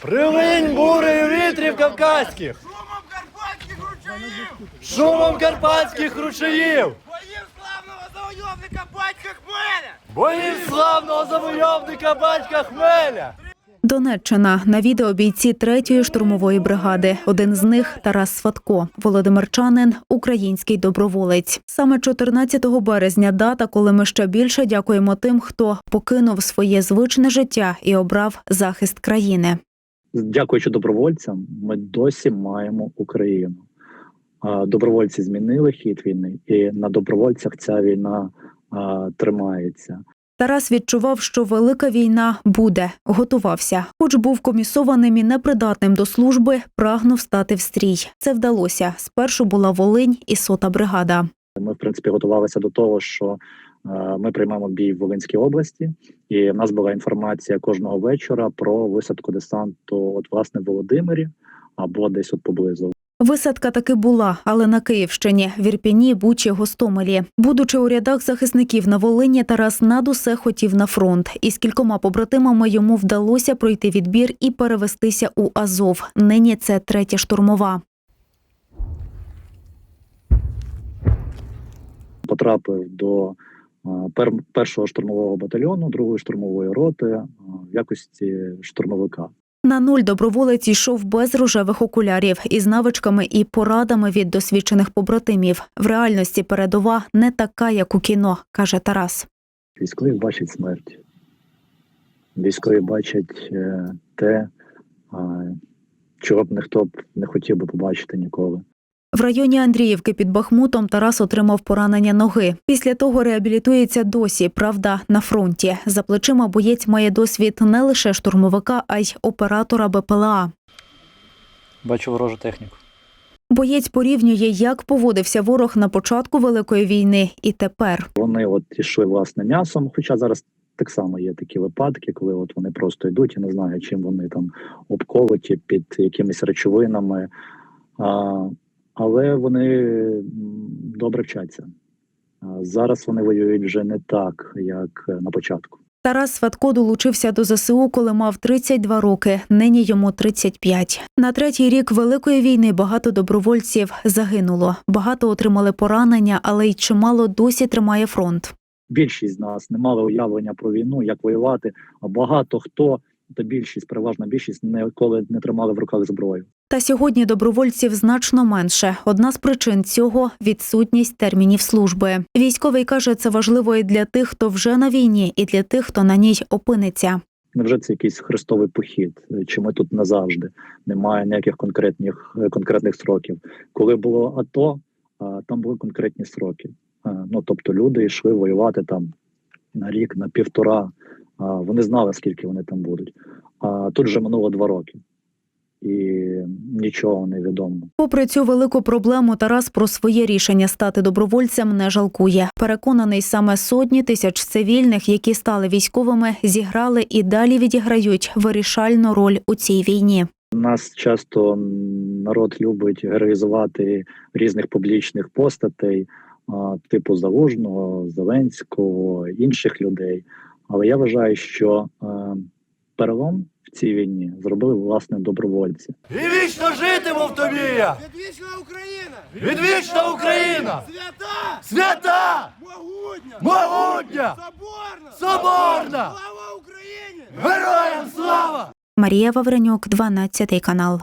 Прилинь бурею вітрів кавказьких, Шумом карпатських ручаїв! шумом карпатських ручаїв, Боїв славного завойовника батька Хмеля! боїв славного завойовника батька Хмеля. Донеччина на відео бійці третьої штурмової бригади. Один з них Тарас Сватко, володимирчанин, український доброволець. Саме 14 березня дата, коли ми ще більше дякуємо тим, хто покинув своє звичне життя і обрав захист країни. дякуючи добровольцям, ми досі маємо Україну. Добровольці змінили хід війни, і на добровольцях ця війна тримається. Тарас відчував, що велика війна буде, готувався. Хоч був комісованим і непридатним до служби, прагнув стати в стрій. Це вдалося. Спершу була Волинь і сота бригада. Ми, в принципі, готувалися до того, що е, ми приймемо бій в Волинській області, і в нас була інформація кожного вечора про висадку десанту, от власне в Володимирі або десь от поблизу. Висадка таки була, але на Київщині, в Ірпіні, Бучі, Гостомелі. Будучи у рядах захисників на Волині, Тарас над усе хотів на фронт. І з кількома побратимами йому вдалося пройти відбір і перевестися у Азов. Нині це третя штурмова. Потрапив до е, першого штурмового батальйону, другої штурмової роти е, в якості штурмовика. На нуль доброволець йшов без рожевих окулярів із навичками і порадами від досвідчених побратимів. В реальності передова не така, як у кіно, каже Тарас. Військові бачать смерть. Військові бачать е, те, чого б ніхто б не хотів би побачити ніколи. В районі Андріївки під Бахмутом Тарас отримав поранення ноги. Після того реабілітується досі. Правда, на фронті. За плечима боєць має досвід не лише штурмовика, а й оператора БПЛА. Бачу ворожу техніку. Боєць порівнює, як поводився ворог на початку великої війни, і тепер. Вони от ішли власне м'ясом. Хоча зараз так само є такі випадки, коли от вони просто йдуть, я не знаю, чим вони там обколоті під якимись речовинами. А, але вони добре вчаться. Зараз вони воюють вже не так, як е, на початку. Тарас Сватко долучився до ЗСУ, коли мав 32 роки. Нині йому 35. На третій рік великої війни багато добровольців загинуло. Багато отримали поранення, але й чимало досі тримає фронт. більшість з нас не мали уявлення про війну, як воювати. А багато хто та більшість, переважна більшість, ніколи не тримали в руках зброю. Та сьогодні добровольців значно менше. Одна з причин цього відсутність термінів служби. Військовий каже, це важливо і для тих, хто вже на війні, і для тих, хто на ній опиниться. Невже це якийсь хрестовий похід? Чи ми тут назавжди? Немає ніяких конкретних е, конкретних сроків. Коли було АТО, а, там були конкретні сроки. Ну тобто люди йшли воювати там на рік, на півтора. Вони знали, скільки вони там будуть. А тут вже минуло два роки, і нічого не відомо. Попри цю велику проблему, Тарас про своє рішення стати добровольцем не жалкує. Переконаний, саме сотні тисяч цивільних, які стали військовими, зіграли і далі відіграють вирішальну роль у цій війні. Нас часто народ любить героїзувати різних публічних постатей, типу Залужного, Зеленського, інших людей. Але я вважаю, що е, перелом в цій війні зробили власне добровольці. І вічно житиму в тобі я! Відвічна Україна! Відвічна Україна! Свята! Свята! Могутня! Могутня! Соборна! Соборна! Слава Україні! Героям слава! Марія Вавренюк, 12 канал.